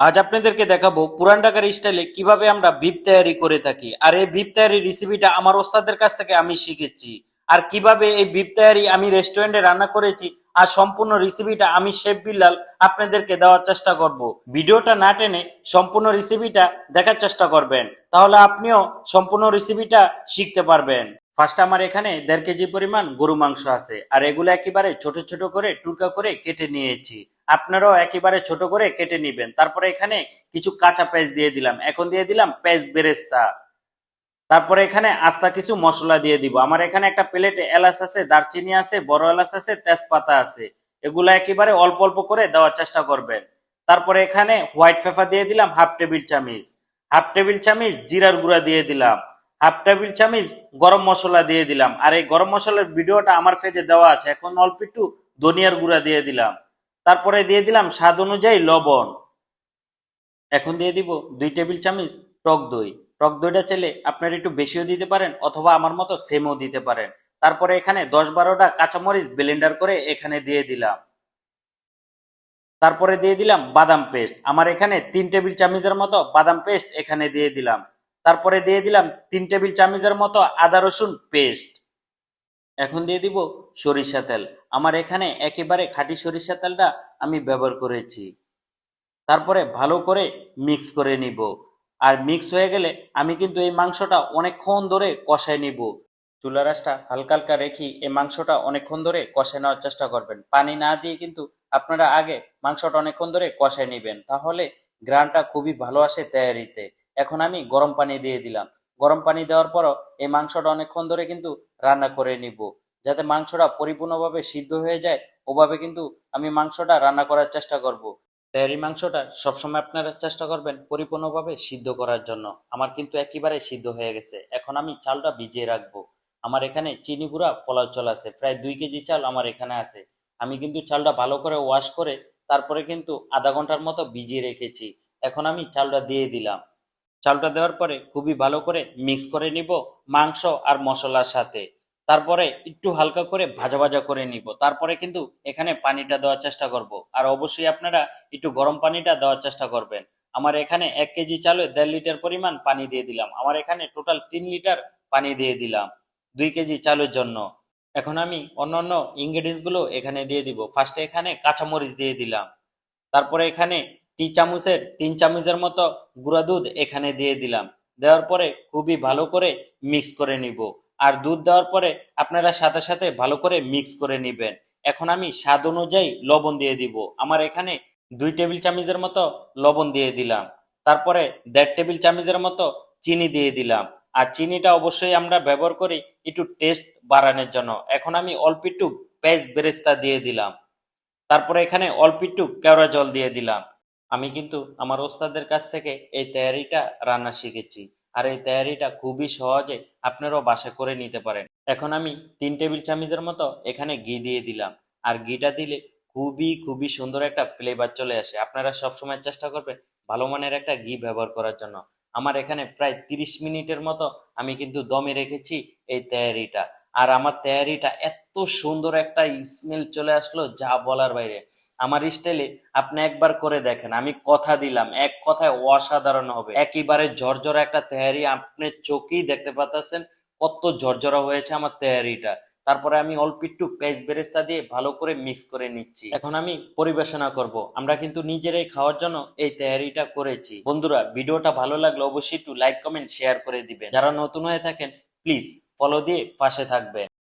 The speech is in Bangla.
আজ আপনাদেরকে দেখাবো পুরান ঢাকার স্টাইলে কীভাবে আমরা বিপ তৈরি করে থাকি। আর এই বিপ তৈরি রেসিপিটা আমার ওস্তাদের কাছ থেকে আমি শিখেছি। আর কীভাবে এই বিপ তৈরি আমি রেস্টুরেন্টে রান্না করেছি, আর সম্পূর্ণ রেসিপিটা আমি শেফ বিল্লাল আপনাদেরকে দেওয়ার চেষ্টা করব। ভিডিওটা না টেনে সম্পূর্ণ রেসিপিটা দেখার চেষ্টা করবেন। তাহলে আপনিও সম্পূর্ণ রেসিপিটা শিখতে পারবেন। ফার্স্ট আমার এখানে দেড় কেজি পরিমাণ গরু মাংস আছে, আর এগুলো একেবারে ছোট ছোট করে টুকরা করে কেটে নিয়েছি। আপনারাও একেবারে ছোট করে কেটে নিবেন। তারপরে এখানে কিছু কাঁচা পেঁয়াজ দিয়ে দিলাম। এখন দিয়ে দিলাম পেঁয়াজ বেরেস্তা। তারপরে এখানে আস্তা কিছু মশলা দিয়ে দিব। আমার এখানে একটা প্লেটে এলাচ আছে, দারচিনি আছে, বড় এলাচ আছে, তেজপাতা আছে। এগুলো একেবারে অল্প অল্প করে দেওয়ার চেষ্টা করবেন। তারপরে এখানে হোয়াইট পেপার দিয়ে দিলাম হাফ টেবিল চামিচ। হাফ টেবিল চামিচ জিরার গুঁড়া দিয়ে দিলাম। হাফ টেবিল চামিচ গরম মশলা দিয়ে দিলাম। আর এই গরম মশলার ভিডিওটা আমার ফেজে দেওয়া আছে। এখন অল্প একটু ধনিয়ার গুঁড়া দিয়ে দিলাম। তারপরে দিয়ে দিলাম স্বাদ অনুযায়ী লবণ। এখন দিয়ে দিব দুই টেবিল চামচ টক দই। টক দইটা চাইলে আপনারা একটু বেশিও দিতে পারেন অথবা আমার মতো সেমও দিতে পারেন। তারপরে এখানে দশ বারোটা কাঁচামরিচ ব্লেন্ডার করে এখানে দিয়ে দিলাম। তারপরে দিয়ে দিলাম বাদাম পেস্ট। আমার এখানে তিন টেবিল চামচের মতো বাদাম পেস্ট এখানে দিয়ে দিলাম। তারপরে দিয়ে দিলাম তিন টেবিল চামচের মতো আদা রসুন পেস্ট। এখন দিয়ে দিব সরিষা তেল। আমার এখানে একেবারে খাঁটি সরিষা তেলটা আমি ব্যবহার করেছি। তারপরে ভালো করে মিক্স করে নিব। আর মিক্স হয়ে গেলে আমি কিন্তু এই মাংসটা অনেকক্ষণ ধরে কষায় নিব। চুলা রাসটা হালকা হালকা রেখে এই মাংসটা অনেকক্ষণ ধরে কষায় নেওয়ার চেষ্টা করবেন। পানি না দিয়ে কিন্তু আপনারা আগে মাংসটা অনেকক্ষণ ধরে কষায় নেবেন। তাহলে গ্রানটা খুবই ভালো আসে তৈরিতে এখন আমি গরম পানি দিয়ে দিলাম। গরম পানি দেওয়ার পরও এই মাংসটা অনেকক্ষণ ধরে কিন্তু রান্না করে নিব। যাতে মাংসটা পরিপূর্ণভাবে সিদ্ধ হয়ে যায়, ওভাবে কিন্তু আমি মাংসটা রান্না করার চেষ্টা করব। তেহারি মাংসটা সবসময় আপনারা চেষ্টা করবেন পরিপূর্ণভাবে সিদ্ধ করার জন্য। আমার কিন্তু একেবারে সিদ্ধ হয়ে গেছে। এখন আমি চালটা ভিজিয়ে রাখব। আমার এখানে চিনি গুঁড়া, পোলাও চাল আছে। প্রায় দুই কেজি চাল আমার এখানে আছে। আমি কিন্তু চালটা ভালো করে ওয়াশ করে তারপরে কিন্তু আধা ঘণ্টার মতো ভিজিয়ে রেখেছি। এখন আমি চালটা দিয়ে দিলাম। চালটা দেওয়ার পরে খুবই ভালো করে মিক্স করে নিব মাংস আর মশলার সাথে। তারপরে একটু হালকা করে ভাজা ভাজা করে নিব। তারপরে কিন্তু এখানে পানিটা দেওয়ার চেষ্টা করব। আর অবশ্যই আপনারা একটু গরম পানিটা দেওয়ার চেষ্টা করবেন। আমার এখানে এক কেজি চালে দেড় লিটার পরিমাণ পানি দিয়ে দিলাম। আমার এখানে টোটাল তিন লিটার পানি দিয়ে দিলাম দুই কেজি চালের জন্য। এখন আমি অন্যান্য ইনগ্রেডিয়েন্টসগুলো এখানে দিয়ে দিব। ফার্স্টে এখানে কাঁচামরিচ দিয়ে দিলাম। তারপরে এখানে টি চামচের, তিন চামচের মতো গুঁড়া দুধ এখানে দিয়ে দিলাম। দেওয়ার পরে খুবই ভালো করে মিক্স করে নিব। আর দুধ দেওয়ার পরে আপনারা সাথে সাথে ভালো করে মিক্স করে নেবেন। এখন আমি স্বাদ অনুযায়ী লবণ দিয়ে দিব। আমার এখানে দুই টেবিল চামচের মতো লবণ দিয়ে দিলাম। তারপরে দেড় টেবিল চামচের মতো চিনি দিয়ে দিলাম। আর চিনিটা অবশ্যই আমরা ব্যবহার করি একটু টেস্ট বাড়ানোর জন্য। এখন আমি অল্প একটু পেঁয়াজ বেরেস্তা দিয়ে দিলাম। তারপরে এখানে অল্প একটু কেওড়া জল দিয়ে দিলাম। আমি কিন্তু আমার ওস্তাদের কাছ থেকে এই তৈয়ারিটা রান্না শিখেছি। আর এই তৈয়ারিটা খুবই সহজে আপনারাও বাসা করে নিতে পারেন। এখন আমি তিন টেবিল চামচের মতো এখানে ঘি দিয়ে দিলাম। আর ঘিটা দিলে খুবই খুবই সুন্দর একটা ফ্লেভার চলে আসে। আপনারা সবসময় চেষ্টা করবেন ভালো মানের একটা ঘি ব্যবহার করার জন্য। আমার এখানে প্রায় তিরিশ মিনিটের মতো আমি কিন্তু দমে রেখেছি এই তৈয়ারিটা। আর আমার তৈয়ারিটা এত সুন্দর একটা স্মেল চলে আসলো, যা বলার বাইরে। আমার স্টাইলে আপনি একবার করে দেখেন, আমি কথা দিলাম, এক কথায় অসাধারণ হবে। একেবারে ঝরঝরা একটা তেহারি আপনি চোখেই দেখতে পাচ্ছেন কত ঝরঝরা হয়েছে আমার তেহারিটা তারপরে আমি অল্প একটু পেঁয়াজ বেরেস্তা দিয়ে ভালো করে মিক্স করে নিচ্ছি। এখন আমি পরিবেশনা করব। আমরা কিন্তু নিজেরাই খাওয়ার জন্য এই তৈয়ারিটা করেছি। বন্ধুরা, ভিডিওটা ভালো লাগলে অবশ্যই একটু লাইক কমেন্ট শেয়ার করে দিবেন। যারা নতুন হয়ে থাকেন প্লিজ ফলো দিয়ে পাশে থাকবেন।